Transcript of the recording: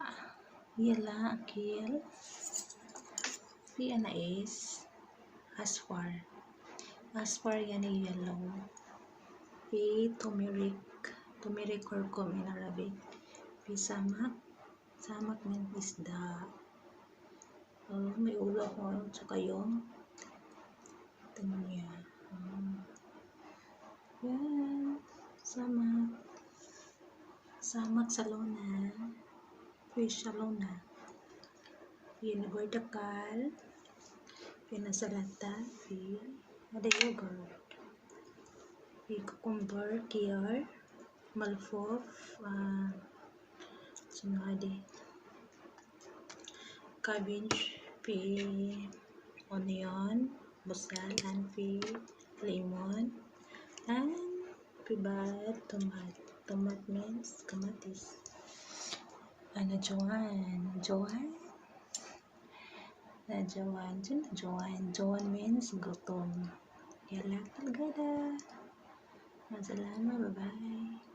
ah, yala akil yan na is aspar aspar yan ay yellow. P turmeric. Turmeric curcum in Arabic. P samak. Samak means isda. Oh, may ulo ko tsaka yung tingnan niya. Oh. yan samak samak sa luna. Fish sa luna. Yun gordakal pinasalata fi ada yogurt fi cucumber kiar malfof uh, sunade cabbage fi onion busal and fi lemon and fi bad tomato tomat means kamatis ano Joan Joan na Joan Diyan na Joan Joan means gutom. Yala talaga Masalama bye bye